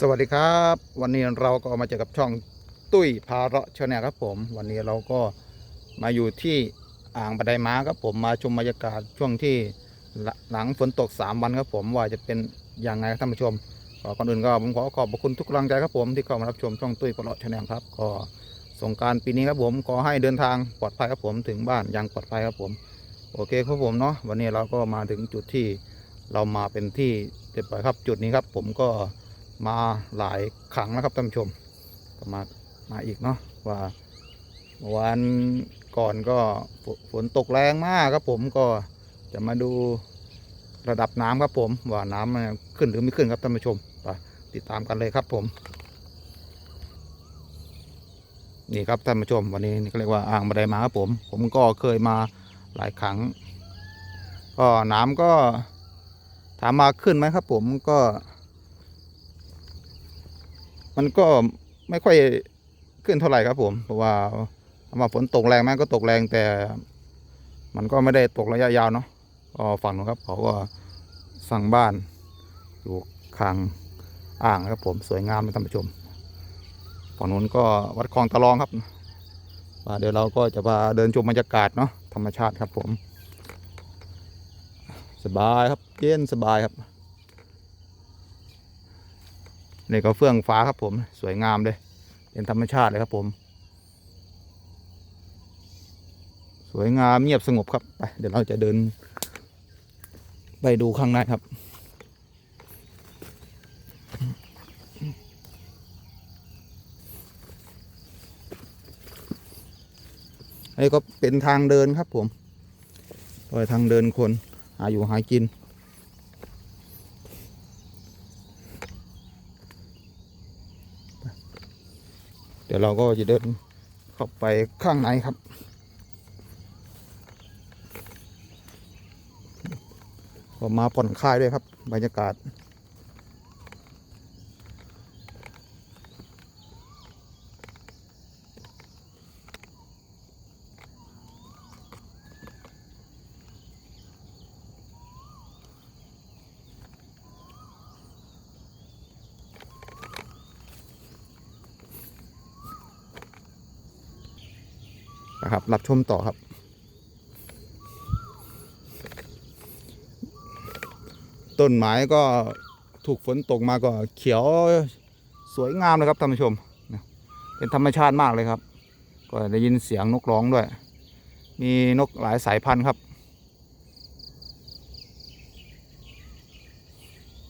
สวัสดีครับ วันนี้เราก็มาเจอกับช่องตุ้ยพาเราะชาแนลครับผม วันนี้เราก็มาอยู่ที่อ่างบันไดม้าครับผมมาชมบรรยากาศช่วงที่หลังฝนตก 3 วันครับผมว่าจะเป็นอยังไรท่านผู้ชมก่อนอื่นก็ผมขอขอบคุณทุกกำลังใจครับผมที่เข้ามารับชมช่องตุ้ยพาเราะชาแนลครับก็สงกรารปีนี้ครับผมขอให้เดินทางปลอดภัยครับผมถึงบ้านอยังปลอดภัยครับผม โอเคครับผมเนาะวันนี้เราก็มาถึงจุดที่เรามาเป็นที่เรียบร้อยครับจุดนี้ครับผมก็ มาหลายครั้งแล้วครับท่านผู้ชมก็มามาอีกเนาะว่าเมื่อวานก่อนก็ฝนตกแรงมากครับผมก็จะมาดูระดับน้ำครับผมว่าน้ำมันขึ้นหรือไม่ขึ้นครับท่านผู้ชมไปติดตามกันเลยครับผม นี่ครับท่านผู้ชม วันนี้นี่ก็เรียกว่าอ่างบันไดมาครับผม ผมก็เคยมาหลายครั้ง ก็น้ำก็ถามมาขึ้นไหมครับผมก็ มันก็ไม่ค่อยขึ้นเท่าไหร่ครับผมเพราะว่าถามว่าฝนตกแรงไหมก็ตกแรงแต่ มันก็ไม่ได้ตกระยะยาวเนาะก็ฝั่งนู้นครับเขาก็สั่งบ้านอยู่ข้างอ่างครับผมสวยงามเลยท่านผู้ชมฝั่งนู้นก็วัดคลองตะลองครับว่าเดี๋ยวเราก็จะมาเดินชมบรรยากาศเนาะธรรมชาติครับผม สบายครับเย็นสบายครับ นี่ก็เฟื่องฟ้าครับผมสวยงามเลย เป็นธรรมชาติเลยครับผม สวยงามเงียบสงบครับไปเดี๋ยวเราจะเดิน ไปดูข้างในครับอันนี้ก็เป็นทางเดินครับผมโดยทางเดินคน หาอยู่หากิน ดี๋ยวเราก็จะเดินเข้าไปข้างในครับ ก็มาผ่อนคลายด้วยครับ บรรยากาศ นะครับ รับชมต่อครับ ต้นไม้ก็ถูกฝนตกมาก็เขียวสวยงามเลยครับท่านผู้ชม เป็นธรรมชาติมากเลยครับ ก็ได้ยินเสียงนกร้องด้วย มีนกหลายสายพันธุ์ครับ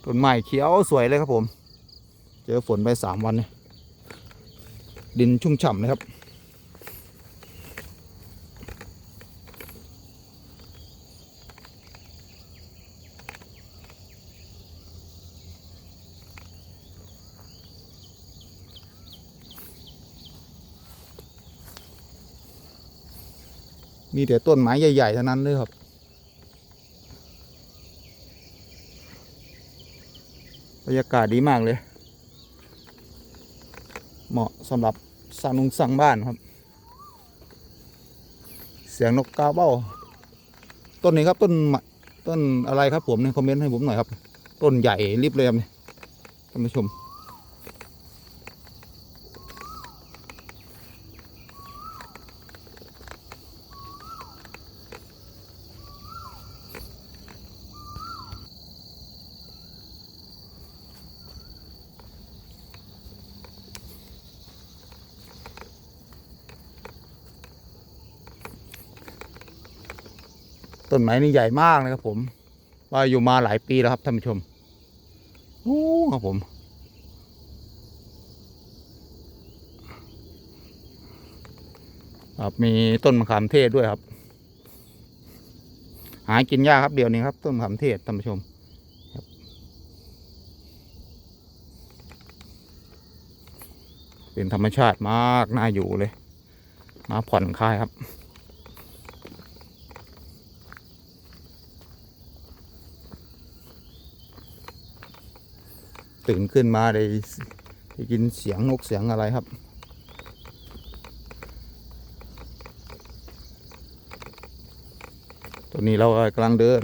ต้นไม้เขียวสวยเลยครับผม เจอฝนไปสามวัน ดินชุ่มฉ่ำเลยครับ มีแต่ต้นไม้ใหญ่ๆเท่านั้นเลยครับ บรรยากาศดีมากเลย เหมาะสำหรับสั่งนุงสั่งบ้านครับ เสียงนกกาเบ้า ต้นนี้ครับต้นมะต้นอะไรครับผมในคอมเมนต์ให้ผมหน่อยครับ ต้นใหญ่ริบเลยครับเนี่ยท่านผู้ชม ต้นไม้นี่ใหญ่มากเลยครับผมว่าอยู่มาหลายปีแล้วครับท่านผู้ชมโอ้ครับผม ครับมีต้นมะขามเทศด้วยครับ หากินยากครับเดี๋ยวนี้ครับ ต้นมะขามเทศท่านผู้ชมเป็นธรรมชาติมากน่าอยู่เลย มาผ่อนคลายครับ ตื่นขึ้นมาได้ได้ยินเสียงนกเสียงอะไรครับตอนนี้เรากำลังเดิน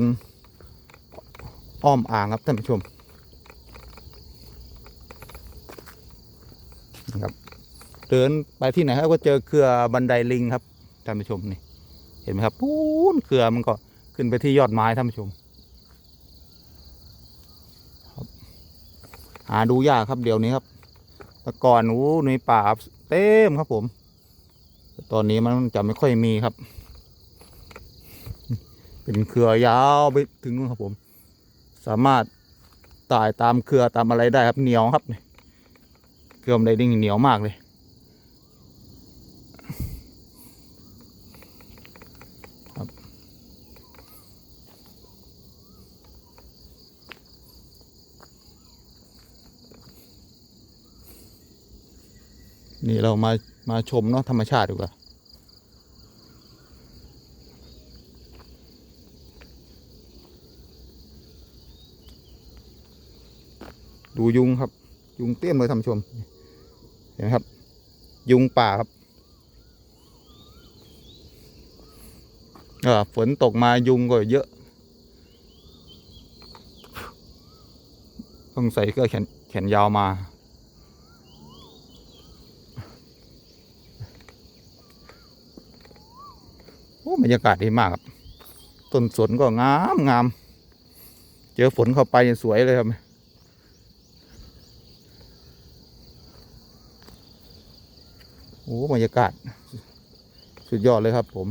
อ้อมอ่างครับท่านผู้ชมครับเดินไปที่ไหนครับก็เจอเครือบันไดลิงครับท่านผู้ชมนี่เห็นไหมครับปูนเครือมันก็ขึ้นไปที่ยอดไม้ท่านผู้ชมครับหาดูยากครับเดี๋ยวนี้ครับแต่ก่อนโอ้ในป่าเต็มครับผม ตอนนี้มันจะไม่ค่อยมีครับ เป็นเครือยาวไปถึงนู่นครับผม สามารถตายตามเครือตามอะไรได้ครับเหนียวครับนี่เครือมันไดลิงเหนียวมากเลย นี่เรามามาชมเนาะธรรมชาติดีกว่าดูยุงครับ ยุงเตี้ยมเลยท่านชม เห็นไหมครับ ยุงป่าครับฝนตกมายุงก็เยอะ ต้องใส่เสื้อแขนแขนยาวมา บรรยากาศดีมากครับ ต้นสนก็งามงาม เจอฝนเข้าไปสวยเลยครับโอ้บรรยากาศ สุดยอดเลยครับ ผม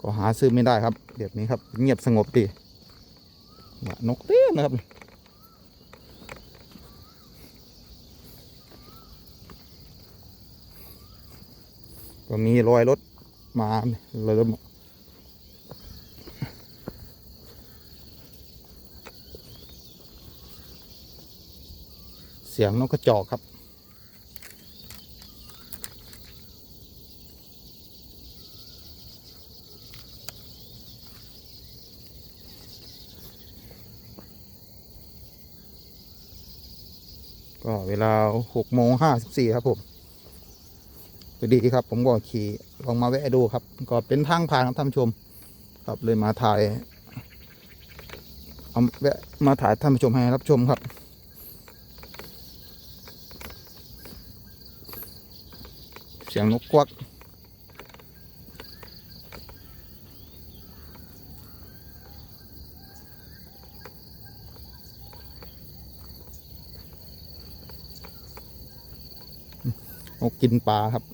ก็หาซื้อไม่ได้ครับแบบนี้ครับ เงียบสงบดีนกเต้มนะครับก็มีรอยรถ มาเลยเสียงนกกระจอกครับ ก็เวลาหกโมงห้าสิบสี่ครับผมพอดีครับผมก็ขี่ ลองมาแวะดูครับ ก็เป็นทางผ่านครับท่านผู้ชม ครับเลยมาถ่ายเอาแวะมาถ่ายท่านผู้ชมให้รับชมครับเสียงนกกวักนกกินปลาครับ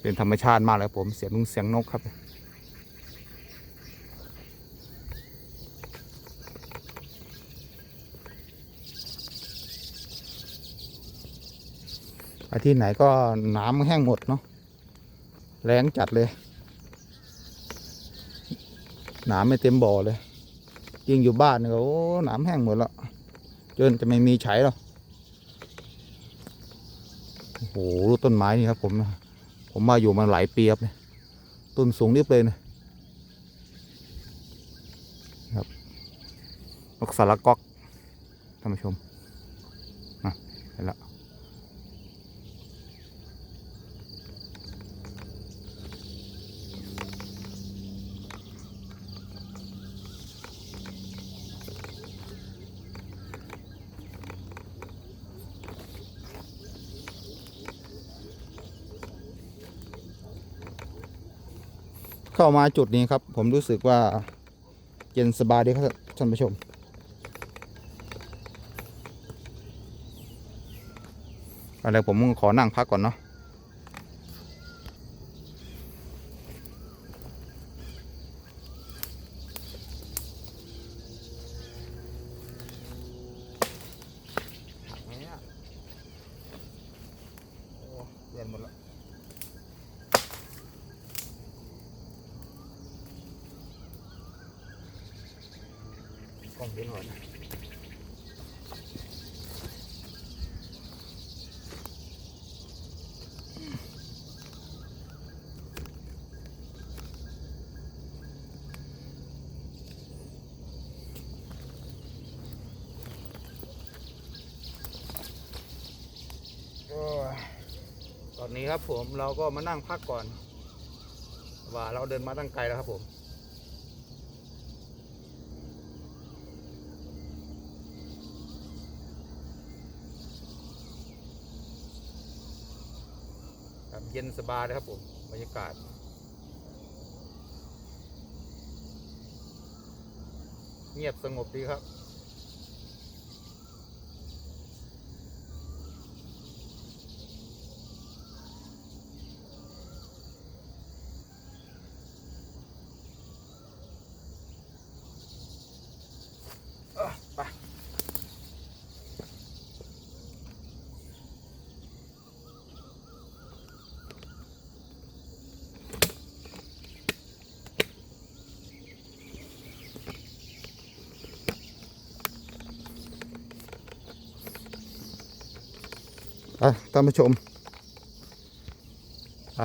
เป็นธรรมชาติมากเลยผมเสียงนุงเสียงนกครับไปที่ไหนก็น้ำแห้งหมดเนาะแรงจัดเลยน้ำไม่เต็มบ่อเลย ยิ่งอยู่บ้านเนี่ยโอ้น้ำแห้งหมดแล้วจนจะไม่มีใช้หรอกโอ้โหดูต้นไม้นี่ครับผม ผมมาอยู่มาหลายปีครับเนี่ยต้นสูงเรียบเลยนะครับนกสารก๊อกท่านผู้ชมนะเห็นแล้ว เข้ามาจุดนี้ครับ ผมรู้สึกว่าเย็นสบายดีครับท่านผู้ชม อะไรผมขอนั่งพักก่อนเนาะ เย็นหมดแล้ว กล้องเย็นหมดก็ตอนนี้ครับผมเราก็มานั่งพักก่อน ว่าเราเดินมาตั้งไกลแล้วครับผม เย็นสบายเลยครับผมบรรยากาศ เงียบสงบดีครับ ท่านผู้ชม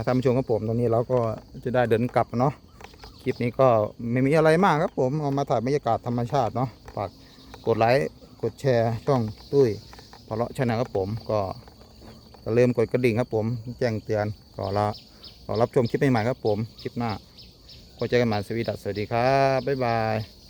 ท่านผู้ชมครับผมตอนนี้เราก็จะได้เดินกลับเนาะคลิปนี้ก็ไม่มีอะไรมากครับผมเอามาถ่ายบรรยากาศธรรมชาติเนาะฝากกดไลค์กดแชร์ช่องตุ้ยพอเลาะชนะครับผมก็อย่าลืมกดกระดิ่งครับผม แจ้งเตือนก็ละรอรับชมคลิปใหม่ๆครับผม คลิปหน้าก็เจอกันใหม่สวีดัสสวัสดีครับ บ๊ายบาย